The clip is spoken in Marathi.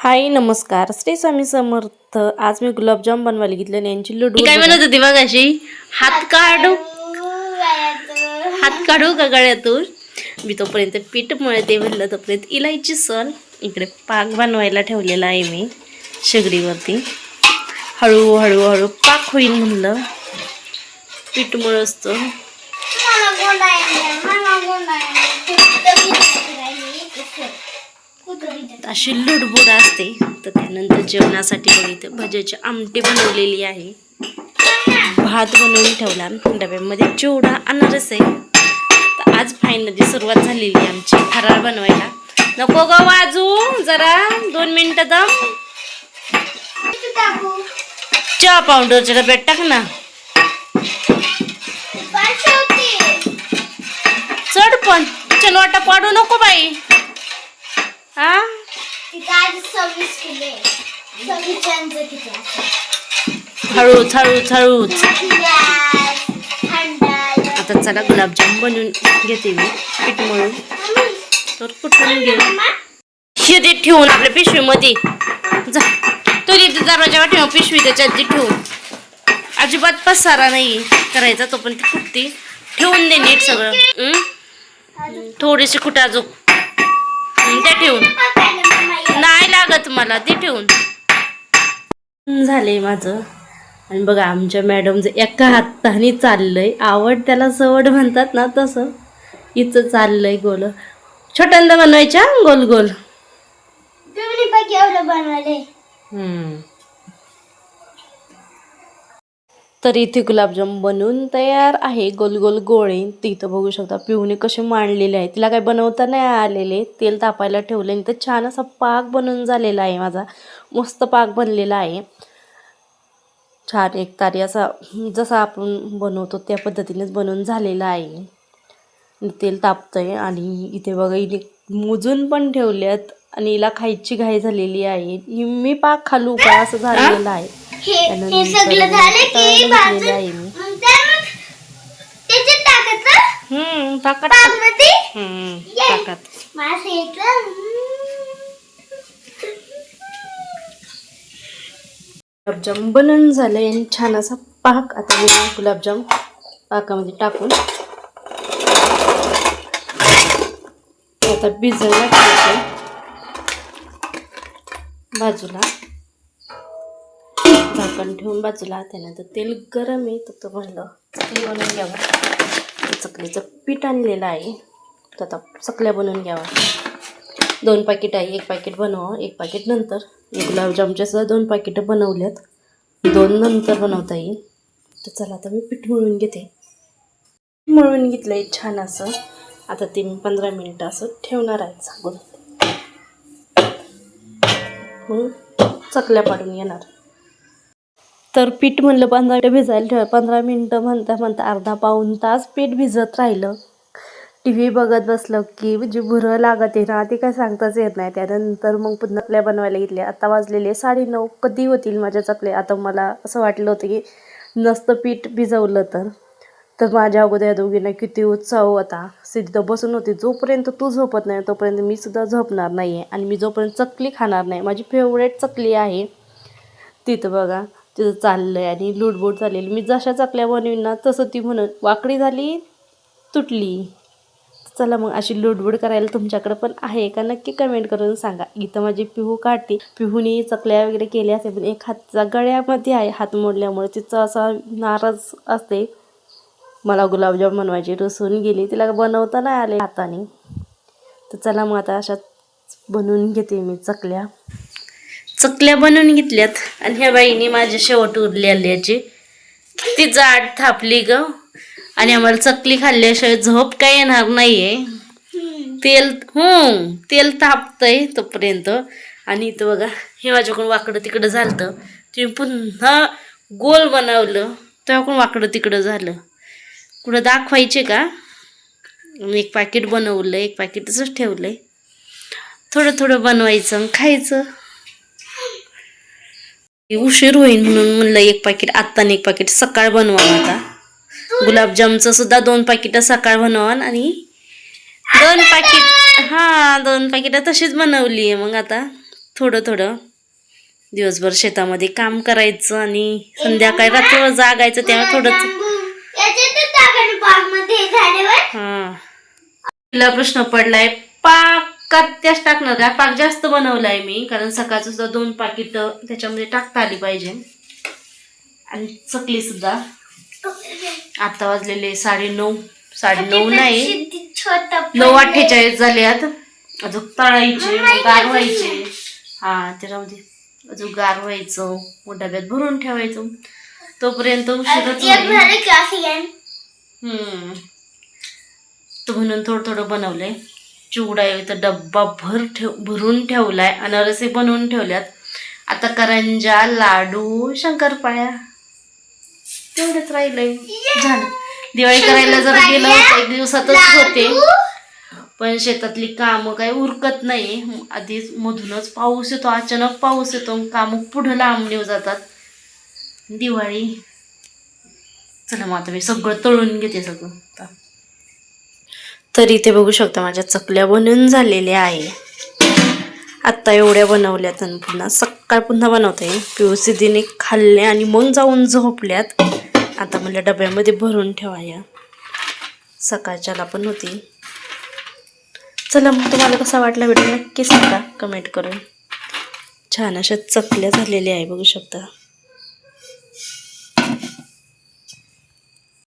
हाय नमस्कार. श्री स्वामी समर्थ. आज मी गुलाबजाम बनवायला घेतले यांची लड्डू मी काय म्हणत होती बघ अशी? हात काढू. हात काढू का गळ्यातून? मी तोपर्यंत पीठ मळते म्हणलं तोपर्यंत इलायची सण. इकडे पाक बनवायला ठेवलेला आहे मी शेगडीवरती. हळू हळू हळू पाक होईल म्हणलं. पीठ मळसतो अशी लुडबुड असते. तर त्यानंतर जेवणासाठी बघितलं भज्याची आमटी बनवलेली आहे. भात बनवून ठेवला. डब्यामध्ये चिवडा अनारस आहे. तर आज फायनली सुरुवात झालेली आहे आमची फराळ बनवायला. नको ग वाजू. जरा दोन मिनिटं दम. चहा पावडरच्या डब्यात टाक ना. चढ पण. चनवाटा पाडू नको बाई. हा हळूच हळूच हळूच आता चला गुलाबजाम बनवून घेते मी पीठ मळून तर कुठून घे हे ते ठेवून आपल्या पिशवीमध्ये जा तू तिथे दरवाजावर ठेव पिशवी त्याच्यात ती ठेवून अजिबात पसारा नाही करायचा तो पण ती फुटते ठेवून दे नीट सगळं हं? थोडीशी कुठं अजून हं, त्या ठेवून लागत मला ते ठेवून. झाले माझं. आणि बघा आमच्या मॅडम जे एका हाताने चाललंय. आवड त्याला सवड म्हणतात ना तसं. इथं चाललंय गोल. छोट्यांदा बनवायच्या? गोल गोल. तर इथे गुलाबजाम बनवून तयार आहे. गोल गोल गोळे. तिथं बघू शकता पिवणे कसे मांडलेले आहे. तिला काय बनवता नाही आलेले. तेल तापायला ठेवले आणि तर छान असा पाक बनवून झालेला आहे माझा. मस्त पाक बनलेला आहे. छान एक तारी असा जसा आपण बनवतो त्या पद्धतीनेच बनवून झालेला आहे. तेल तेल तापतंय आणि इथे बघा इथे मोजून पण ठेवल्यात आणि हिला खायची घाई झालेली आहे. ही मी पाक खालू का? असं झालेलं आहे. हे सगळं झालं की मग त्याच्यात टाकायचं हम्म पाकमध्ये हम्म मास येतं गुलाबजाम बनवून झालंय आणि छान असा पाक. आता मी गुलाबजाम पाकामध्ये टाकून आता भिजायला बाजूला. झाकण ठेवून बाजूला त्यानंतर तेल गरम आहे तर तो म्हणलं चकली बनवून घ्यावा. चकलीचं पीठ आणलेलं आहे. तर आता चकल्या बनवून घ्यावा दोन पाकिट आहे एक पाकिट बनवा एक पाकिट नंतर. एक गुलाबजामच्या सुद्धा दोन पाकिटं बनवल्यात दोन नंतर बनवता येईल. तर चला आता मी पीठ मळून घेते. मळून घेतलं आहे छान असं. आता ते मी पंधरा मिनटं असं ठेवणार आहे सांगून. मग चकल्या पाडून येणार. तर पीठ म्हणलं पंधरा मिनटं भिजायला ठेवा. पंधरा मिनटं म्हणता म्हणता अर्धा पाऊण तास पीठ भिजत राहिलं. टी व्ही बघत बसलं की म्हणजे भुरं लागत आहे ना ते काय सांगताच येत नाही. त्यानंतर मग पुन्हा चकल्या बनवायला घेतल्या. आता वाजलेले साडे नऊ. कधी होतील माझ्या चकल्या? आता मला असं वाटलं होतं की नसतं पीठ भिजवलं तर. तर माझ्या अगोदर या दोघींना किती उत्साह होता. सिद्ध बसून होती. जोपर्यंत तू झोपत नाही तोपर्यंत मी सुद्धा झोपणार नाही आहे आणि मी जोपर्यंत चकली खाणार नाही माझी फेवरेट चकली आहे. तिथं बघा. तिथं चाललं आहे आणि लुडबुड चालेल मी जशा चकल्या बनवीन ना तसं ती म्हणून वाकडी झाली तुटली. चला मग अशी लुडबुड करायला तुमच्याकडे पण आहे का? नक्की कमेंट करून सांगा. इथं माझी पिहू काढते. पिहूने चकल्या वगैरे केल्या असते पण एक हातचा गळ्यामध्ये आहे हात मोडल्यामुळे तिचं असा नाराज असते. मला गुलाबजाम बनवायची रसून गेली. तिला बनवता नाही आले हाताने. तर चला मग आता अशा बनवून घेते मी चकल्या. चकल्या बनवून घेतल्यात. आणि ह्या बाईने माझ्या शेवट उरलेल्याची किती जाड थापली ग. आणि आम्हाला चकली खाल्ल्याशिवाय झोप काय येणार नाहीये. तेल हो तेल तापतंय तोपर्यंत. आणि इथं बघा हे माझ्याकडून वाकडं तिकडं झालं तुम्ही पुन्हा गोल बनवलं. तेव्हा वाकडं तिकडं झालं. कुठं दाखवायचे का? एक पाकिट बनवलं एक पाकिटच ठेवलं ठेवलंय. थोडं थोडं बनवायचं खायचं. उशीर होईल म्हणून म्हणलं एक पाकिट आत्ता आणि एक पाकिट सकाळ बनवा आता. गुलाबजामचं सुद्धा दोन पाकिटं सकाळ बनवा आणि दोन पाकिट हा दोन पाकिटं तशीच बनवली आहे मग आता. थोडं थोडं. दिवसभर शेतामध्ये काम करायचं आणि संध्याकाळी रात्रभर जागायचं तेव्हा थोडं जांभूळ याच्यातच टाकायचं पाकमध्ये झाल्यावर हा. तिला प्रश्न पडलाय पाकात त्याच टाकणार का पाक जास्त बनवलाय मी कारण सकाळचं सुद्धा दोन पाकिट त्याच्यामध्ये टाकता आली पाहिजे. आणि चकली सुद्धा. आता वाजलेले साडे नऊ साडे नऊ नाही. नऊ अठ्ठेचाळीस झाल्यात. अजून तळायचे गार व्हायचे हा ते राहू दे. अजून गार व्हायचं मग डब्यात भरून ठेवायचं. तोपर्यंत उशीरच की. हम्म. तर म्हणून थोडं थोडं बनवलंय. चिवडा आहे तर डब्बा भर ठेव भरून ठेवलाय अनारसे बनवून ठेवल्यात. आता करंजा लाडू शंकरपाळ्या. तेवढंच राहिलंय. झालं. दिवाळी करायला जर गेलं तर एक दिवसातच होते. पण शेतातली कामं काही उरकत नाही. आधीच मधूनच पाऊस येतो अचानक पाऊस येतो कामं पुढं लांबली जातात. दिवाळी. चला मग आता मी सगळं तळून घेते सगळं. तर इथे बघू शकता माझ्या चकल्या बनवून झालेल्या आहे. आत्ता एवढ्या बनवल्यात आणि पुन्हा सकाळ पुन्हा बनवते. पिवसी दिने खाल्ले आणि मग जाऊन झोपल्यात. आता मला डब्यामध्ये भरून ठेवाया. सकाळच्याला पण होती. चला मग तुम्हाला कसा वाटला व्हिडिओ नक्की सांगा. कमेंट करून. छान अशा चकल्या झालेल्या आहे बघू शकता.